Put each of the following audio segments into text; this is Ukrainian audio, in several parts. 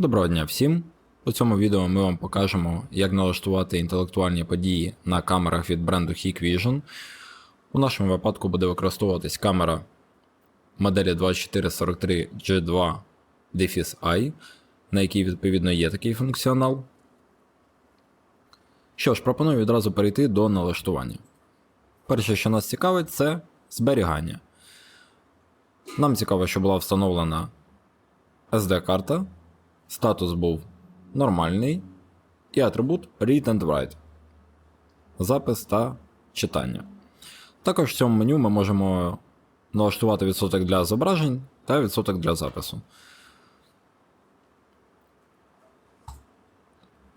Доброго дня всім! У цьому відео ми вам покажемо, як налаштувати інтелектуальні події на камерах від бренду Hikvision. У нашому випадку буде використовуватись камера моделі 2443 G2 I, на якій відповідно є такий функціонал. Що ж, пропоную відразу перейти до налаштування. Перше, що нас цікавить, це зберігання. Нам цікаво, щоб була встановлена SD-карта, статус був нормальний, і атрибут Read and Write. Запис та читання. Також в цьому меню ми можемо налаштувати відсоток для зображень та відсоток для запису.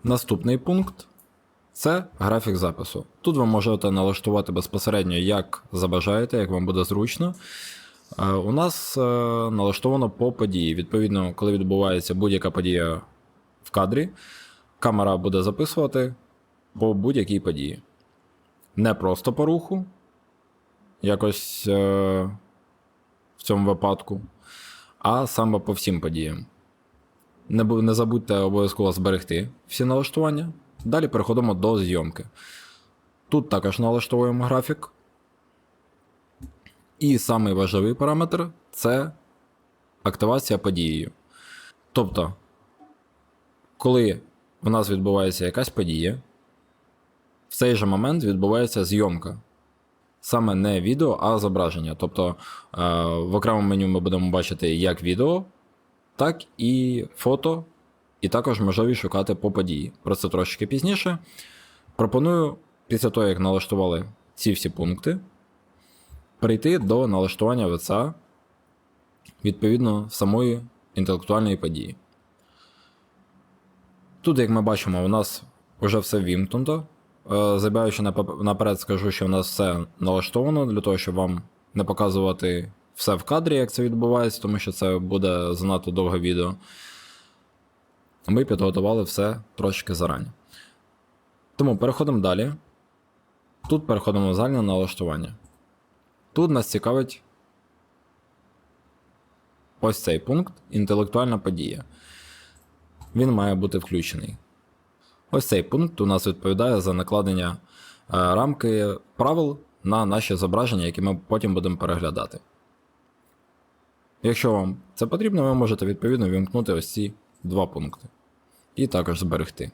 Наступний пункт це графік запису. Тут ви можете налаштувати безпосередньо, як забажаєте, як вам буде зручно. Е, У нас е, налаштовано по події. Відповідно, коли відбувається будь-яка подія в кадрі, камера буде записувати по будь-якій події. Не просто по руху, якось е, в цьому випадку, а саме по всім подіям. Не, не забудьте обов'язково зберегти всі налаштування. Далі переходимо до зйомки. Тут також налаштовуємо графік. І самий важливий параметр це активація подією. Тобто, коли в нас відбувається якась подія, в цей же момент відбувається зйомка. Саме не відео, а зображення. Тобто е, в окремому меню ми будемо бачити як відео, так і фото, і також можливість шукати по події. Про це трошки пізніше. Пропоную, після того, як налаштували ці всі пункти, перейти до налаштування ВЦА відповідно самої інтелектуальної події. Тут, як ми бачимо, у нас вже все вімкнуто. Е, Забігаючи наперед, скажу, що у нас все налаштовано для того, щоб вам не показувати все в кадрі, як це відбувається, тому що це буде занадто довге відео. Ми підготували все трошки зарані. Тому переходимо далі. Тут переходимо в загальне налаштування. Тут нас цікавить ось цей пункт інтелектуальна подія. Він має бути включений. Ось цей пункт у нас відповідає за накладення е, рамки правил на наші зображення, які ми потім будемо переглядати. Якщо вам це потрібно, ви можете відповідно вімкнути ось ці два пункти. І також зберегти.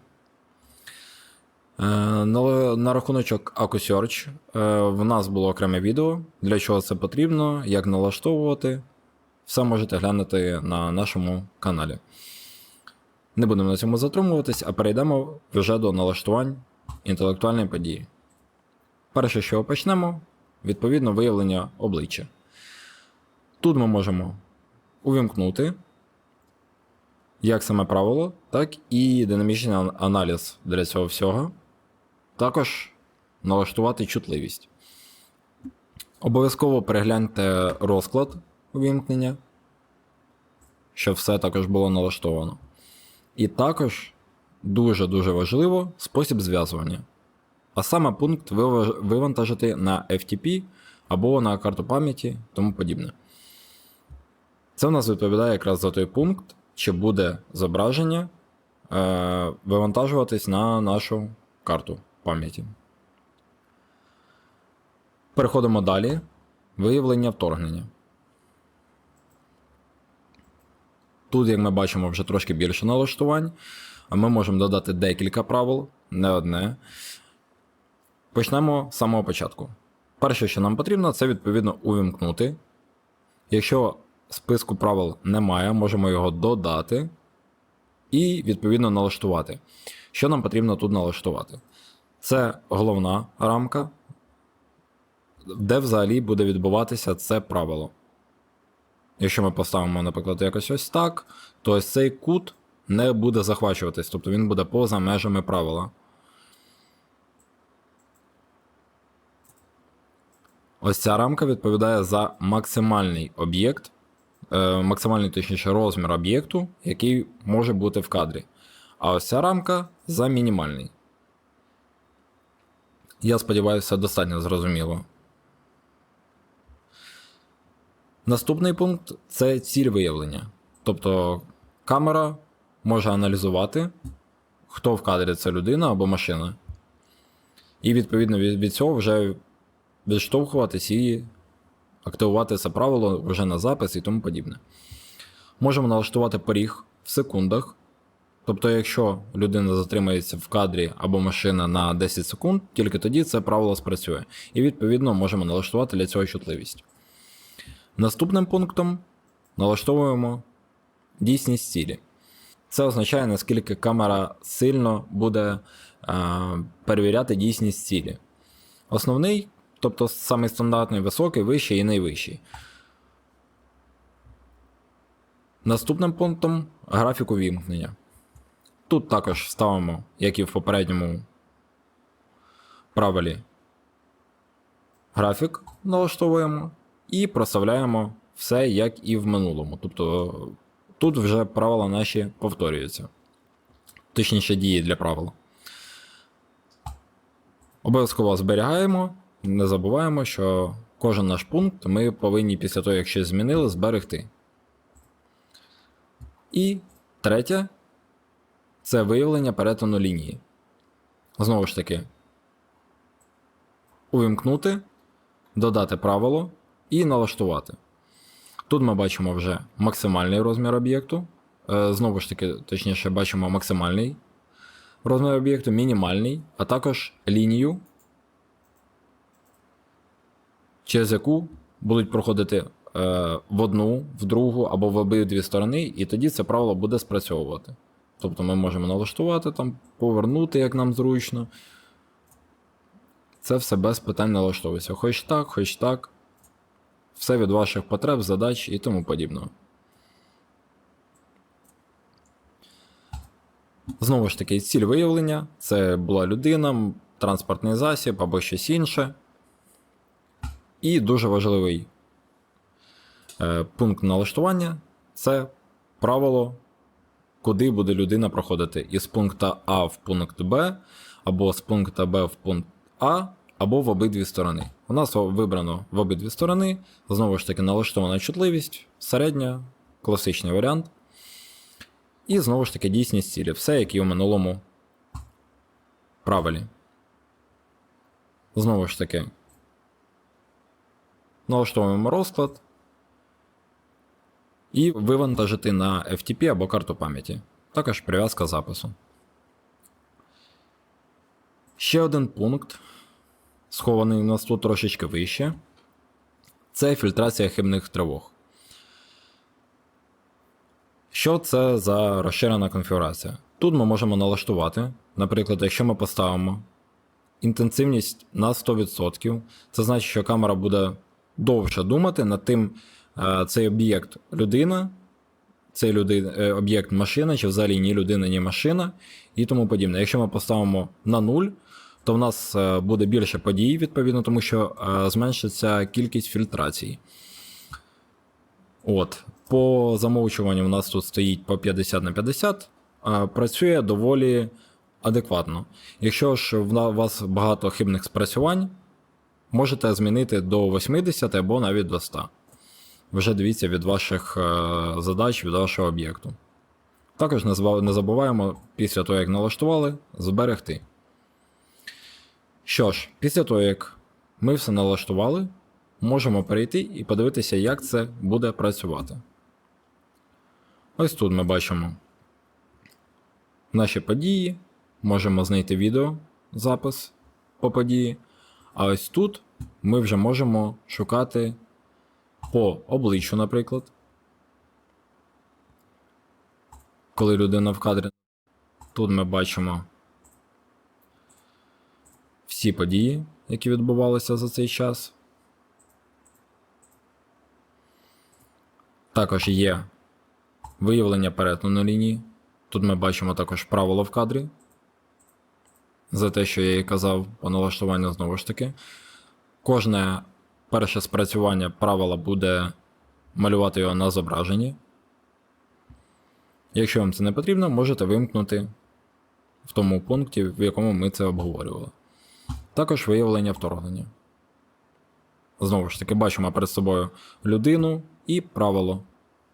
Е, На, рахуночок AcuSearch е, в нас було окреме відео, для чого це потрібно, як налаштовувати. Все можете глянути на нашому каналі. Не будемо на цьому затримуватись, а перейдемо вже до налаштувань інтелектуальної події. Перше, що почнемо, відповідно виявлення обличчя. Тут ми можемо увімкнути як саме правило, так і динамічний аналіз для цього всього. Також налаштувати чутливість. Обов'язково перегляньте розклад увімкнення, щоб все також було налаштовано. І також дуже-дуже важливо спосіб зв'язування. А саме пункт вивантажити на FTP або на карту пам'яті, тому подібне. Це в нас відповідає якраз за той пункт, чи буде зображення е, вивантажуватись на нашу карту пам'яті. Переходимо далі. Виявлення вторгнення. Тут, як ми бачимо, вже трошки більше налаштувань. А ми можемо додати декілька правил, не одне. Почнемо з самого початку. Перше, що нам потрібно, це відповідно увімкнути. Якщо списку правил немає, можемо його додати і відповідно налаштувати. Що нам потрібно тут налаштувати? Це головна рамка, де взагалі буде відбуватися це правило. Якщо ми поставимо, наприклад, якось ось так, то ось цей кут не буде захвачуватись, тобто він буде поза межами правила. Ось ця рамка відповідає за максимальний об'єкт, е, максимальний точніше розмір об'єкту, який може бути в кадрі. А ось ця рамка за мінімальний. Я сподіваюся, достатньо зрозуміло. Наступний пункт це ціль виявлення. Тобто камера може аналізувати, хто в кадрі це людина або машина. І відповідно від, цього вже відштовхуватись і активувати це правило вже на запис і тому подібне. Можемо налаштувати поріг в секундах. Тобто, якщо людина затримається в кадрі або машина на 10 секунд, тільки тоді це правило спрацює. І відповідно можемо налаштувати для цього чутливість. Наступним пунктом налаштовуємо дійсність цілі. Це означає, наскільки камера сильно буде е, перевіряти дійсність цілі. Основний, тобто самий стандартний високий, вищий і найвищий. Наступним пунктом графік увімкнення. Тут також ставимо, як і в попередньому правилі, графік налаштовуємо і проставляємо все як і в минулому. Тобто тут вже правила наші повторюються. Точніше, дії для правил. Обов'язково зберігаємо, не забуваємо, що кожен наш пункт ми повинні після того, як щось змінили, зберегти. І третє це виявлення перетину лінії. Знову ж таки, увімкнути, додати правило і налаштувати. Тут ми бачимо вже максимальний розмір об'єкту. Е, Знову ж таки, точніше, бачимо максимальний розмір об'єкту, мінімальний, а також лінію, через яку будуть проходити е, в одну, в другу або в обидві сторони, і тоді це правило буде спрацьовувати. Тобто ми можемо налаштувати там, повернути, як нам зручно. Це все без питань налаштовується. Хоч так, хоч так. Все від ваших потреб, задач і тому подібного. Знову ж таки, ціль виявлення це була людина, транспортний засіб або щось інше. І дуже важливий е, пункт налаштування це правило, куди буде людина проходити із пункту А в пункт Б, або з пункту Б в пункт А, або в обидві сторони. У нас вибрано в обидві сторони, знову ж таки, налаштована чутливість, середня, класичний варіант. І знову ж таки дійсність цілі. Все, як і у минулому правилі. Знову ж таки, налаштовуємо розклад. І вивантажити на FTP або карту пам'яті. Також прив'язка запису. Ще один пункт, схований у нас тут трошечки вище. Це фільтрація хибних тривог. Що це за розширена конфігурація? Тут ми можемо налаштувати, наприклад, якщо ми поставимо інтенсивність на 100%, це значить, що камера буде довше думати над тим, цей об'єкт людина, цей люди, е, об'єкт машина, чи взагалі ні людина, ні машина і тому подібне. Якщо ми поставимо на 0, то в нас е, буде більше подій, відповідно, тому що зменшиться кількість фільтрацій. От, По замовчуванню у нас тут стоїть по 50 на 50, працює доволі адекватно. Якщо ж в вас багато хибних спрацювань, можете змінити до 80 або навіть до 100. Вже дивіться від ваших е, задач, від вашого об'єкту. Також не забуваємо після того, як налаштували, зберегти. Що ж, після того, як ми все налаштували, можемо перейти і подивитися, як це буде працювати. Ось тут ми бачимо наші події. Можемо знайти відео запис по події. А ось тут ми вже можемо шукати по обличчю, наприклад. Коли людина в кадрі. Тут ми бачимо всі події, які відбувалися за цей час. Також є виявлення перетину лінії. Тут ми бачимо також правило в кадрі. За те, що я і казав по налаштуванню знову ж таки. Кожне перше спрацювання правила буде малювати його на зображенні. Якщо вам це не потрібно, можете вимкнути в тому пункті, в якому ми це обговорювали. Також виявлення вторгнення. Знову ж таки, бачимо перед собою людину і правило.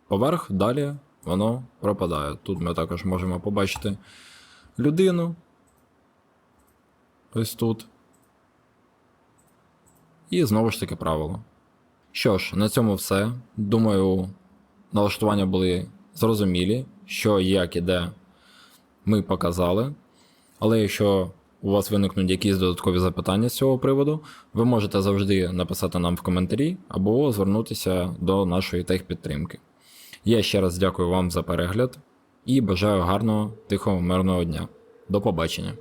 Поверх далі воно пропадає. Тут ми також можемо побачити людину. Ось тут. І знову ж таки правило. Що ж, на цьому все. Думаю, налаштування були зрозумілі, що як і де ми показали. Але якщо у вас виникнуть якісь додаткові запитання з цього приводу, ви можете завжди написати нам в коментарі або звернутися до нашої техпідтримки. Я ще раз дякую вам за перегляд і бажаю гарного, тихого, мирного дня. До побачення!